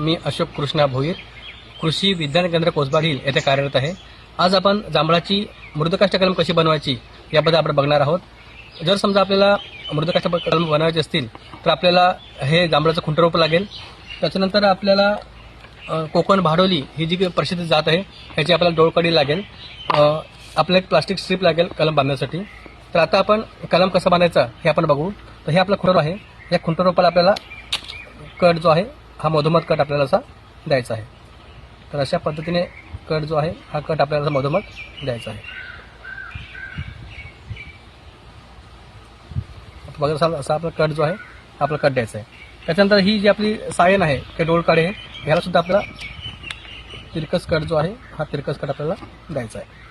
मी अशोक कृष्णा भोईर. कृषी विज्ञान केंद्र कोसबाडील येथे कार्यरत आहे. आज आपण जांभळाची मृदकाष्ट कलम कशी बनवायची याबद्दल आपण बघणार आहोत. जर समजा आपल्याला मृदकाष्ट कलम बनवायचे असतील तर आपल्याला हे जांभळाचं खुंटरोप लागेल. त्याच्यानंतर आपल्याला कोकण भाडोली ही जी प्रसिद्ध जात आहे ह्याची आपल्याला डोळकडी लागेल. अ, आपल्याला एक प्लास्टिक स्ट्रीप लागेल कलम बांधण्यासाठी. तर आता आपण कलम कसं बांधायचा हे आपण बघू. तर हे आपलं खुंटर आहे. या खुंटरोपाला आपल्याला कट जो आहे हा मधोमध कट आपल्याला असा द्यायचा आहे. तर अशा पद्धतीने कट जो आहे हा कट आपल्याला असा मधोमध द्यायचा आहे. बघा असा असा आपला कट जो आहे आपला कट द्यायचा आहे. त्याच्यानंतर ही जी आपली सायन आहे ते डोळकाडे आहे ह्यालासुद्धा आपल्याला तिरकस कट जो आहे हा तिरकस कट आपल्याला द्यायचा आहे.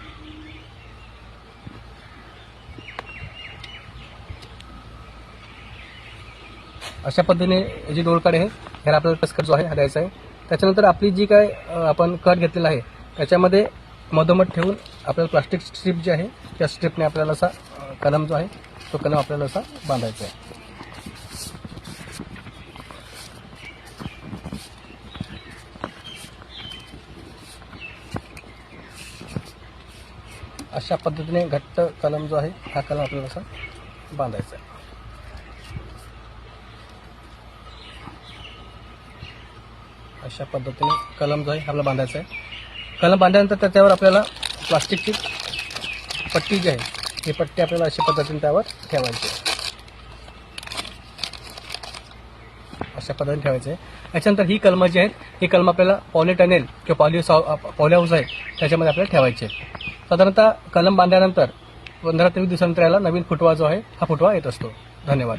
अशा पद्धतीने जी डोळकाडे आहे ह्याला आपल्याला टस्कर जो आहे हा द्यायचा आहे. त्याच्यानंतर आपली जी काय आपण कट घेतलेला आहे त्याच्यामध्ये मधोमध ठेवून आपल्याला प्लास्टिक स्ट्रीप जी आहे त्या स्ट्रीपने आपल्याला असा कलम जो आहे तो कलम आपल्याला असा बांधायचा आहे. अशा पद्धतीने घट्ट कलम जो आहे हा कलम आपल्याला असा बांधायचा आहे. अशा पद्धतीने कलम जो आहे आपला बांधायचा आहे. कलम बांधल्यानंतर त्याच्यावर आपल्याला प्लास्टिकची पट्टी जी आहे ही पट्टी आपल्याला अशा पद्धतीने त्यावर ठेवायची आहे. अशा पद्धतीने ठेवायचं आहे. याच्यानंतर ही कलमं जी आहेत ही कलम आपल्याला पॉलिटनेल किंवा पॉली पॉली हाऊस आहे त्याच्यामध्ये आपल्याला ठेवायचे आहे. साधारणतः कलम बांधल्यानंतर पंधरा ते वीस दिवसानंतर याला नवीन फुटवा जो आहे हा फुटवा येत असतो. धन्यवाद.